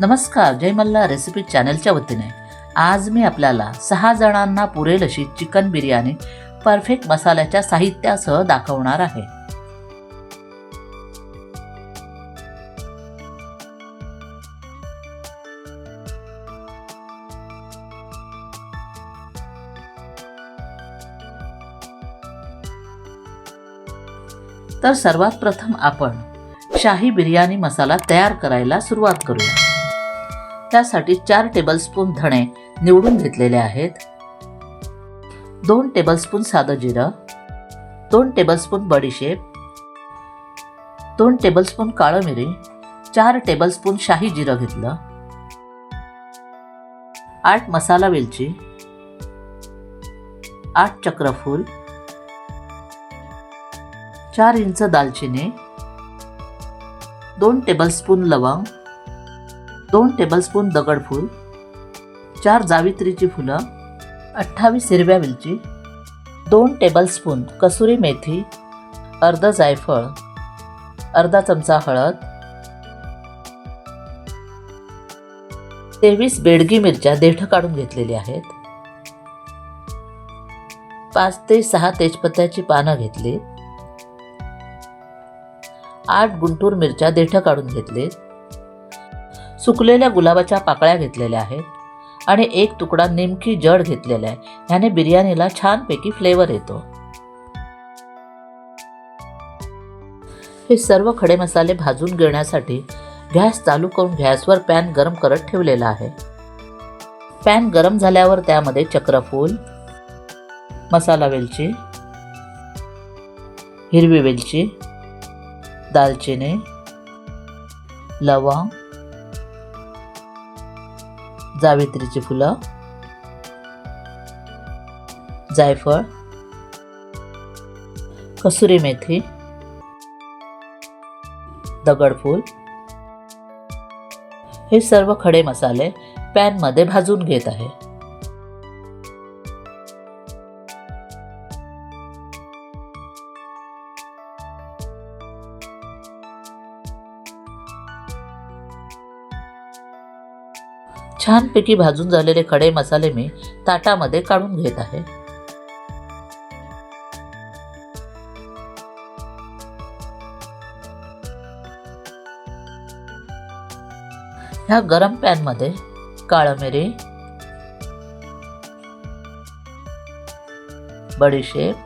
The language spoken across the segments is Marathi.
नमस्कार जय मल्ला रेसिपी चॅनलच्या वतीने. आज मी आपल्याला सहा जणांना पुरेल अशी चिकन बिर्याणी परफेक्ट मसाल्याच्या साहित्यासह दाखवणार आहे. तर सर्वात प्रथम आपण शाही बिर्याणी मसाला तयार करायला सुरुवात करूया. त्यासाठी चार टेबलस्पून धणे निवडून घेतलेले आहेत. दोन टेबलस्पून साधं जिरं. दोन टेबलस्पून बडीशेप दोन टेबलस्पून काळं मिरी. चार टेबलस्पून शाही जिरं घेतलं. आठ मसाला वेलची. आठ चक्रफूल. चार इंच दालचिनी. दोन टेबलस्पून लवंग. दोन टेबलस्पून दगडफूल चार जावित्रीची फुलं अठ्ठावीस हिरव्या वेलची दोन टेबलस्पून कसुरी मेथी अर्ध जायफळ अर्धा चमचा हळद तेवीस बेडगी मिरच्या देठ काढून घेतलेली आहेत. पाच ते सहा तेजपत्त्याची पानं घेतली आठ गुंटूर मिरच्या देठ काढून घेतलीत. सुकलेल्या गुलाबाच्या पाकळ्या घेतलेल्या आहेत आणि एक तुकडा निमकी जड घेतलेला आहे. ह्याने बिर्याणीला छानपैकी फ्लेवर येतो. हे सर्व खडे मसाले भाजून घेण्यासाठी गॅस चालू करून गॅसवर पॅन गरम करत ठेवलेला आहे. पॅन गरम झाल्यावर त्यामध्ये चक्रफूल मसाला वेलची हिरवी वेलची दालचिनी लवंग जावित्रीची फुलं. जायफळ. कसुरी मेथी. दगडफूल हे सर्व खडे मसाले पॅनमध्ये भाजून घेत आहे. छानपैकी भाजून झालेले खडे मसाले मी ताटामध्ये काढून घेत आहे. ह्या गरम पॅनमध्ये काळं मिरी बडीशेप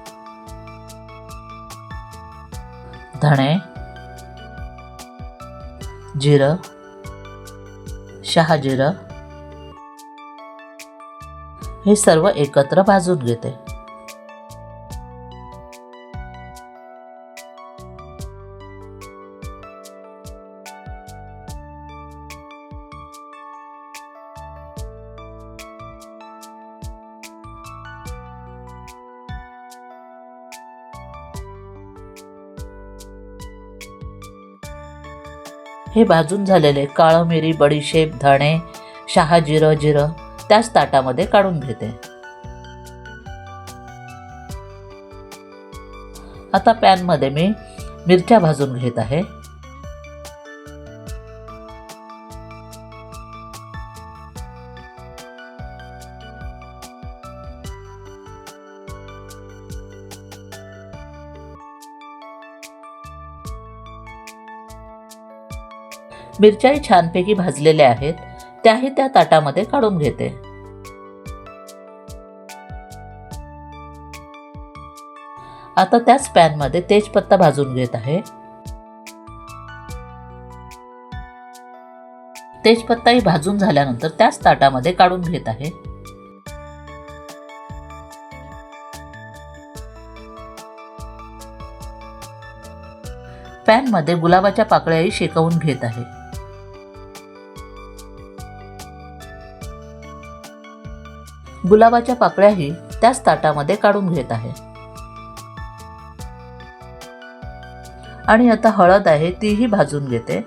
धणे जिरं शहाजिरं हे सर्व एकत्र भाजून घेते. हे भाजून झालेले काळं मिरी बडीशेप धणे शहाजिरं जिरं त्याच ताटामध्ये काढून घेते. आता पॅनमध्ये मी मिरच्या भाजून घेत आहे. मिरच्याही छानपैकी भाजलेल्या आहेत. त्याही त्या ताटामध्ये काढून घेते. आता त्याच पॅनमध्ये तेजपत्ता भाजून घेत आहे. तेजपत्ताही भाजून झाल्यानंतर त्याच ताटामध्ये काढून घेत आहे. पॅनमध्ये गुलाबाच्या पाकळ्याही शेकवून घेत आहे. गुलाबाच्या पाकळ्याही त्याच ताटामध्ये काढून घेत आहे. आणि आता हळद आहे तीही भाजून घेते.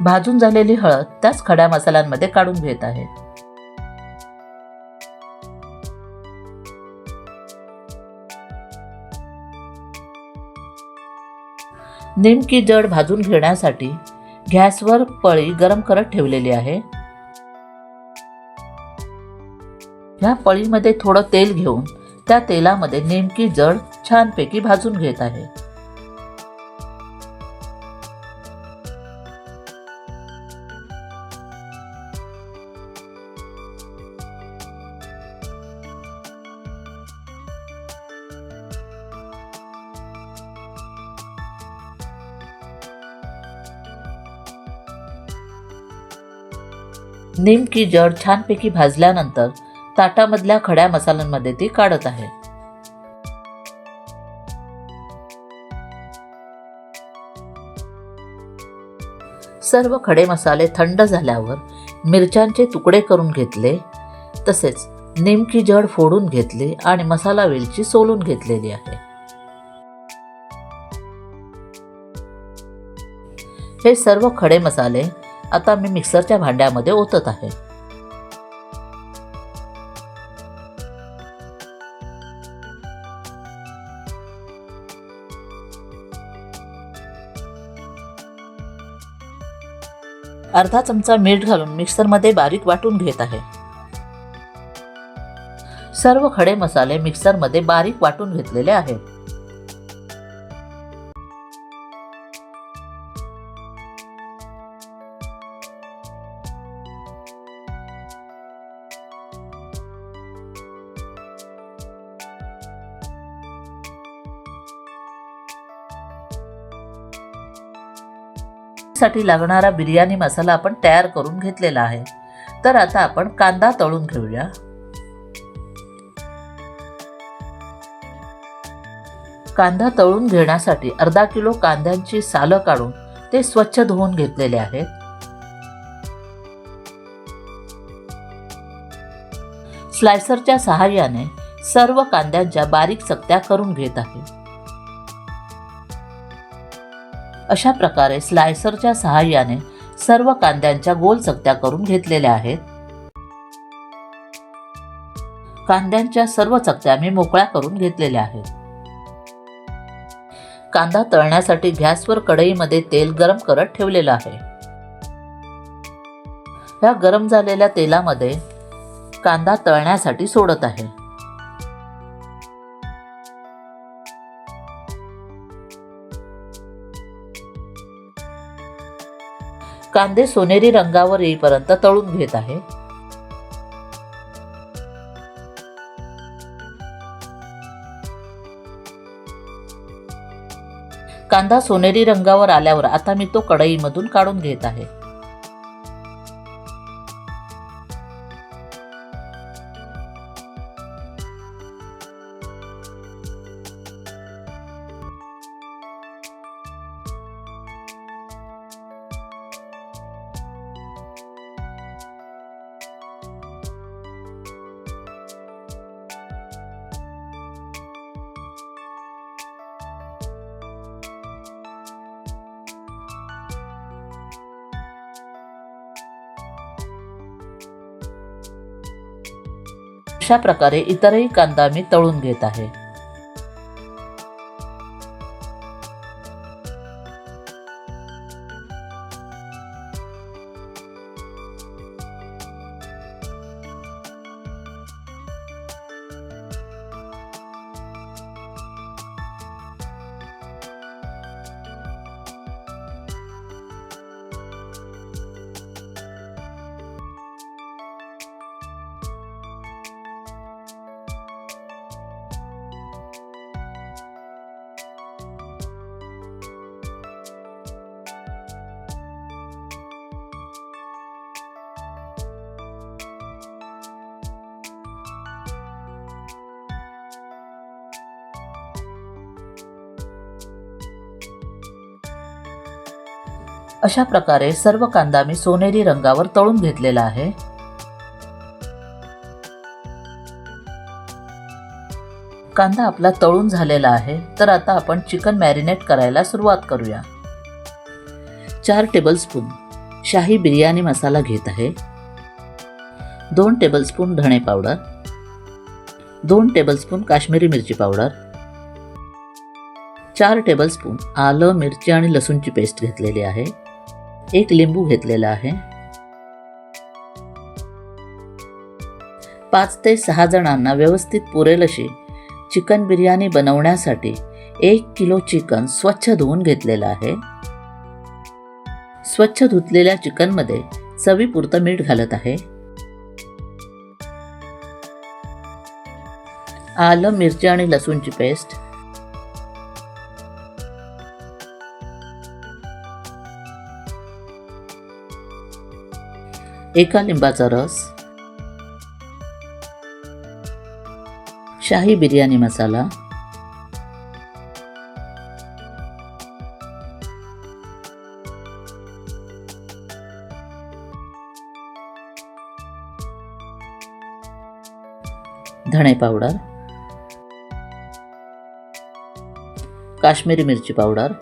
भाजून झालेली हळद त्याच खड्या मसाल्यांमध्ये काढून घेत आहे. नेमकी जड भाजून घेण्यासाठी गॅसवर पळी गरम करत ठेवलेली आहे. ह्या पळीमध्ये थोडं तेल घेऊन त्या तेलामध्ये नेमकी जड छानपैकी भाजून घेत आहे. नेमकी जड छानपैकी भाजल्यानंतर ताटामधल्या खड्या मसाल्यांमध्ये ती काढत आहे. सर्व खडे मसाले थंड झाल्यावर मिरच्यांचे तुकडे करून घेतले तसेच नेमकी जड फोडून घेतली आणि मसाला वेलची सोलून घेतलेली आहे. हे सर्व खडे मसाले आता मी मिक्सरच्या भांड्यामध्ये ओतत आहे. अर्धा चमचा मीठ घालून मिक्सरमध्ये बारीक वाटून घेत आहे. सर्व खडे मसाले मिक्सरमध्ये बारीक वाटून घेतलेले आहेत. साठी लागणारा बिर्याणी मसाला आपण तयार करून घेतलेला आहे. तर आता आपण कांदा तळून घेऊया. कांदा तळून घेण्यासाठी अर्धा किलो कांद्यांची सालं काढून ते स्वच्छ धुवून घेतलेले आहेत. स्लायसरच्या सहाय्याने सर्व कांद्यांच्या बारीक चकत्या करून घेत आहे. अशा प्रकारे स्लायसरच्या सहाय्याने सर्व कांद्यांच्या गोल चकत्या करून घेतलेल्या आहेत. कांद्यांच्या सर्व चकत्या मी मोकळ्या करून घेतलेल्या आहेत. कांदा तळण्यासाठी गॅसवर कढईमध्ये तेल गरम करत ठेवलेलं आहे. या गरम झालेल्या तेलामध्ये कांदा तळण्यासाठी सोडत आहे. कांदे सोनेरी रंगावर येईपर्यंत तळून घेत आहे. कांदा सोनेरी रंगावर आल्यावर आता मी तो कढईमधून काढून घेत आहे. अशा प्रकारे इतरही कांदा मी तळून घेत आहे. अशा प्रकारे सर्व कांदा मी सोनेरी रंगावर तळून घेतलेला आहे. कांदा आपला तळून झालेला आहे तर आता आपण चिकन मॅरिनेट करायला सुरुवात करूया. चार टेबलस्पून शाही बिर्याणी मसाला घेत आहे. दोन टेबलस्पून धणे पावडर. दोन टेबलस्पून काश्मीरी मिरची पावडर. चार टेबलस्पून आलं मिरची आणि लसूणची पेस्ट घेतलेली आहे. एक लिंबू घेतलेला आहे. पाच ते सहा जणांना व्यवस्थित पुरेल अशी चिकन बिर्याणी बनवण्यासाठी एक किलो चिकन स्वच्छ धुवून घेतलेलं आहे. स्वच्छ धुतलेल्या चिकनमध्ये चवीपुरतं मीठ घालत आहे. आलं मिरची आणि लसूणची पेस्ट एका लिंबाचा रस शाही बिर्याणी मसाला धणे पावडर काश्मीरी मिरची पावडर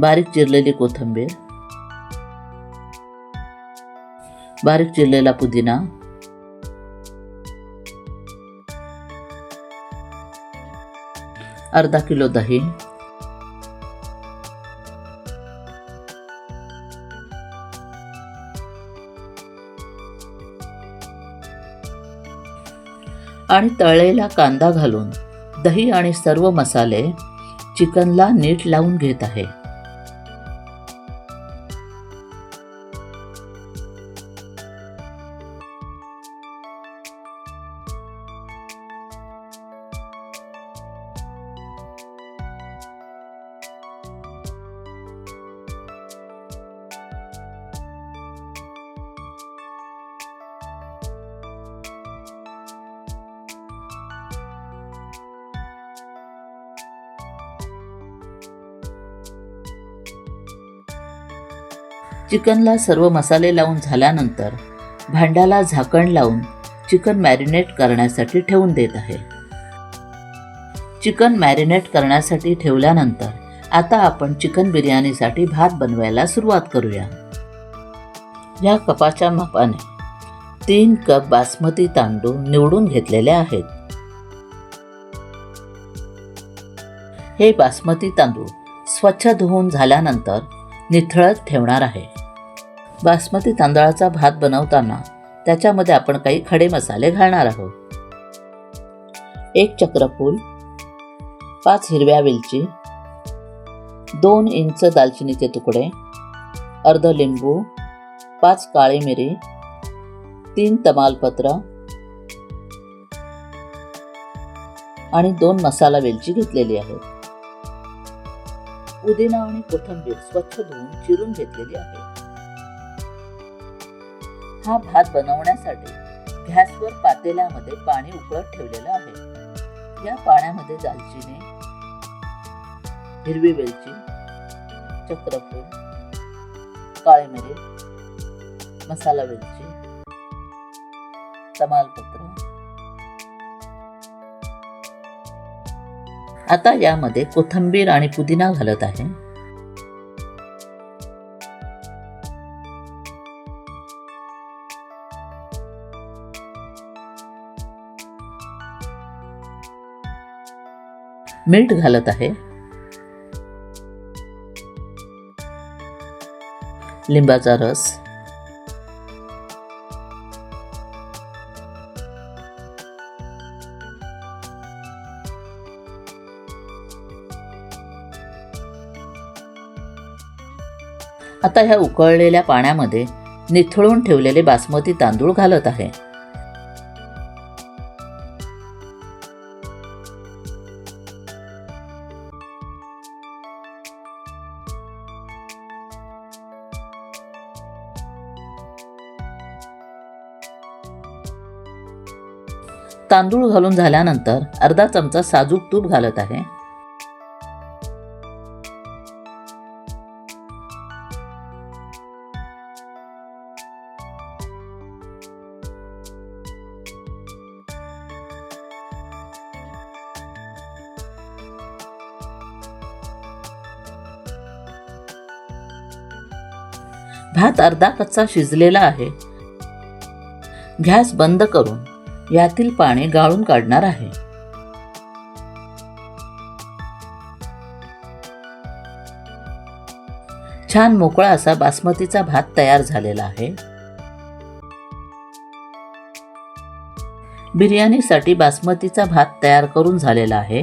बारीक चिरलेली कोथिंबीर बारीक चिरलेला पुदिना अर्धा किलो दही आणि तळलेला कांदा घालून दही आणि सर्व मसाले चिकनला नीट लावून घेत आहे. चिकनला सर्व मसाले लावून झाल्यानंतर भांड्याला झाकण लावून चिकन मॅरिनेट करण्यासाठी ठेवून देत आहे. चिकन मॅरिनेट करण्यासाठी ठेवल्यानंतर आता आपण चिकन बिर्याणीसाठी भात बनवायला सुरुवात करूया. या कपाच्या मापाने तीन कप बासमती तांदूळ निवडून घेतलेले आहेत. हे बासमती तांदूळ स्वच्छ धुवून झाल्यानंतर निथळत ठेवणार आहे. बासमती तांदळाचा भात बनवताना त्याच्यामध्ये आपण काही खडे मसाले घालणार आहोत. एक चक्रफूल पाच हिरव्या वेलची दोन इंच दालचिनीचे तुकडे अर्ध लिंबू पाच काळी मिरी तीन तमालपत्र आणि दोन मसाला वेलची घेतलेली आहे. पुदिना आणि कोथिंबीर स्वच्छ धुवून चिरून घेतलेली आहे. हा भात बनवण्यासाठी गॅसवर पातेल्यामध्ये पाणी उकळत ठेवलेलं आहे. या पाण्यामध्ये दालचिनी हिरवी वेलची चक्रफूल काळी मिरी मसाला वेलची तमालपत्र. आता यामध्ये कोथिंबीर आणि पुदिना घालत आहे. मीठ घालत आहे. लिंबाचा रस. आता ह्या उकळलेल्या पाण्यामध्ये निथळून ठेवलेले बासमती तांदूळ घालत आहे. तांदूळ घालून झाल्यानंतर अर्धा चमचा साजूक तूप घालत आहे. भात अर्धा कच्चा शिजलेला आहे. गॅस बंद करून यातील पाणी गाळून काढणार आहे. छान मोकळा असा बासमतीचा भात तयार झालेला आहे. बिर्याणीसाठी बासमतीचा भात तयार करून झालेला आहे.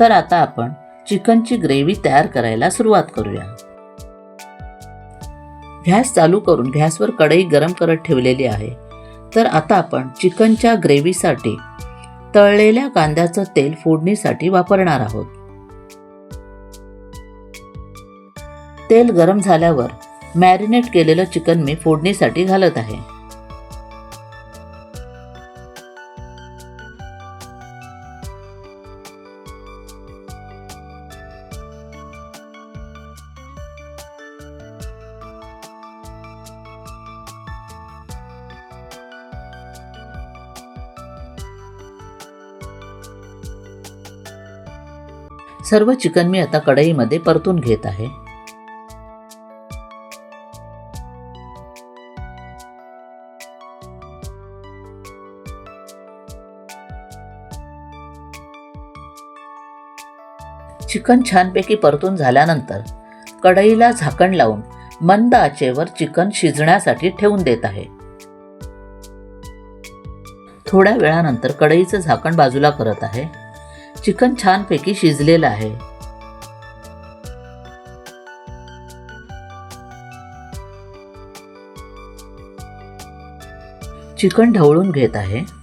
तर आता आपण चिकनची ग्रेव्ही तयार करायला सुरुवात करूया. गॅस चालू करून गॅसवर कढई गरम करत ठेवलेली आहे. तर आता आपण चिकनच्या ग्रेव्हीसाठी तळलेल्या कांद्याचं तेल फोडणीसाठी वापरणार आहोत. तेल गरम झाल्यावर मॅरिनेट केलेलं चिकन मी फोडणीसाठी घालत आहे. सर्व चिकन मी आता कढईमध्ये परतून घेत आहे. चिकन छानपैकी परतून झाल्यानंतर कढईला झाकण लावून मंद आचेवर चिकन शिजण्यासाठी ठेवून देत आहे. थोड्या वेळानंतर कढईचं झाकण बाजूला करत आहे. चिकन छानपैकी शिजलेलं आहे. चिकन ढवळून घेत आहे.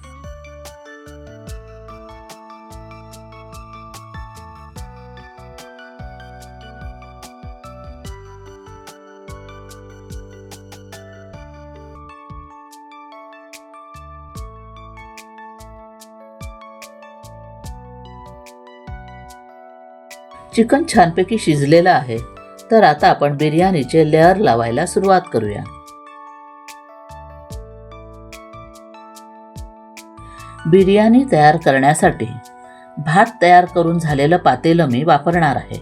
चिकन छानपैकी शिजलेलं आहे. तर आता आपण बिर्याणीचे लेअर लावायला सुरुवात करूया. बिर्याणी तयार करण्यासाठी भात तयार करून झालेलं पातेलं मी वापरणार आहे.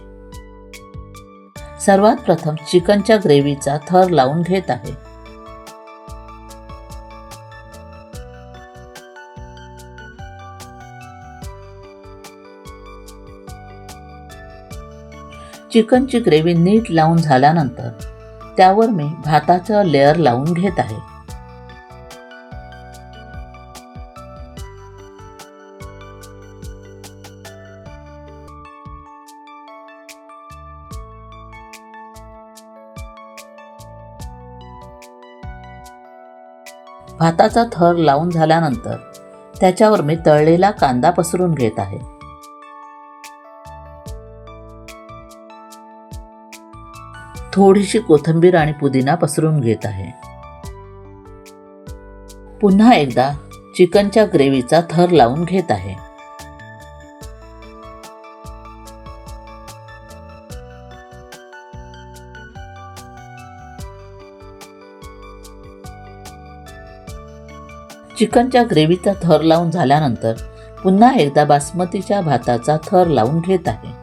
सर्वात प्रथम चिकनच्या ग्रेव्हीचा थर लावून घेत आहे. चिकनची ग्रेव्ही नीट लावून झाल्यानंतर त्यावर मी भाताचं लेअर लावून घेत आहे. भाताचा थर लावून झाल्यानंतर त्याच्यावर मी तळलेला कांदा पसरून घेत आहे. थोडीशी कोथिंबीर आणि पुदिना पसरून घेत आहे. पुन्हा एकदा चिकनच्या ग्रेव्हीचा थर लावून घेत आहे. चिकनच्या ग्रेव्हीचा थर लावून झाल्यानंतर पुन्हा एकदा बासमतीच्या भाताचा थर लावून घेत आहे.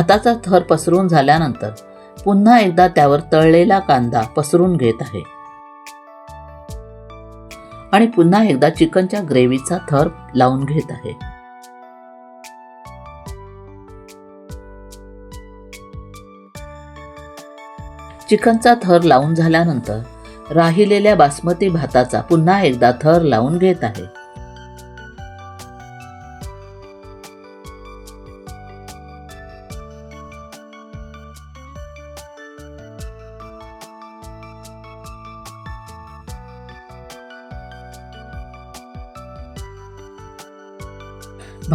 भाताचा थर पसरून झाल्यानंतर पुन्हा एकदा त्यावर तळलेला कांदा पसरून घेत आहे. आणि पुन्हा एकदा चिकनच्या ग्रेव्हीचा थर लावून घेत आहे. चिकनचा थर लावून झाल्यानंतर राहिलेल्या बासमती भाताचा पुन्हा एकदा थर लावून घेत आहे.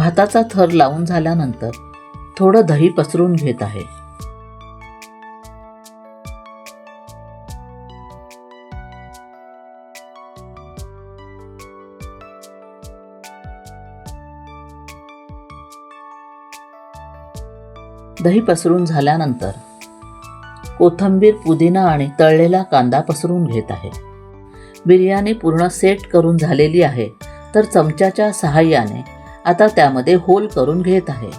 भाताचा थर लावून झाल्यानंतर थोडं दही पसरून घेत आहे. दही पसरून झाल्यानंतर कोथंबीर पुदिना आणि तळलेला कांदा पसरून घेत आहे. बिर्याणी पूर्ण सेट करून झालेली आहे तर चमच्याच्या सहाय्याने आता त्यामध्ये होल करून घेत आहे.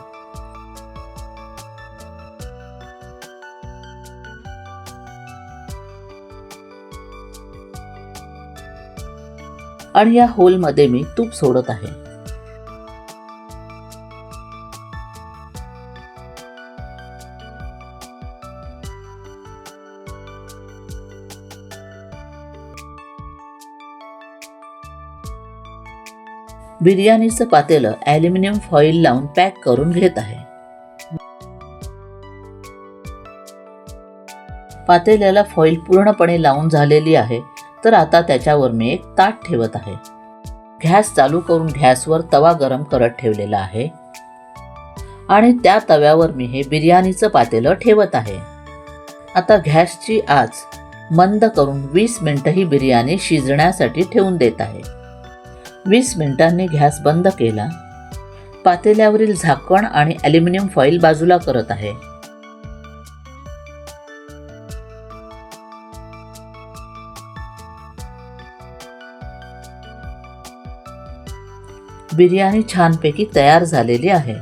आणि या होलमध्ये मी तूप सोडत आहे. बिर्याणीचं पातेलं ॲल्युमिनियम फॉईल लावून पॅक करून घेत आहे. पातेल्याला फॉईल पूर्णपणे लावून झालेली आहे तर आता त्याच्यावर मी एक ताट ठेवत आहे. गॅस चालू करून गॅसवर तवा गरम करत ठेवलेला आहे. आणि त्या तव्यावर मी हे बिर्याणीचं पातेलं ठेवत आहे. आता गॅसची आच मंद करून वीस मिनिटं ही बिर्याणी शिजण्यासाठी ठेवून देत आहे. वीस मिनिटांनी गॅस बंद केला. पातेल्यावरील झाकण आणि ॲल्युमिनियम फॉईल बाजूला करत आहे. बिर्याणी छानपैकी तयार झालेली आहे.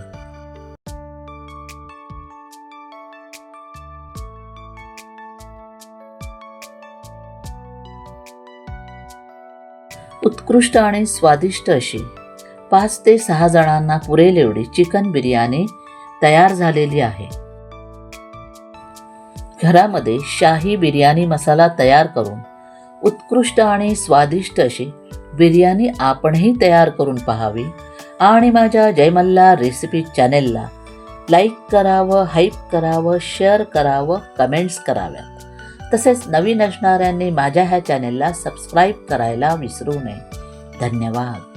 उत्कृष्ट आणि स्वादिष्ट अशी. पाच ते सहा जणांना पुरेल एवढी चिकन बिर्याणी तयार झालेली आहे. घरामध्ये शाही बिर्याणी मसाला तयार करून उत्कृष्ट आणि स्वादिष्ट अशी बिर्याणी आपणही तयार करून पाहावी आणि माझ्या जयमल्ला रेसिपी चॅनेलला लाईक करावं हाईप करावं शेअर करावं कमेंट्स कराव्यात. तसेच नवीन असणाऱ्यांनी माझ्या ह्या चॅनेलला सबस्क्राईब करायला विसरू नये. धन्यवाद.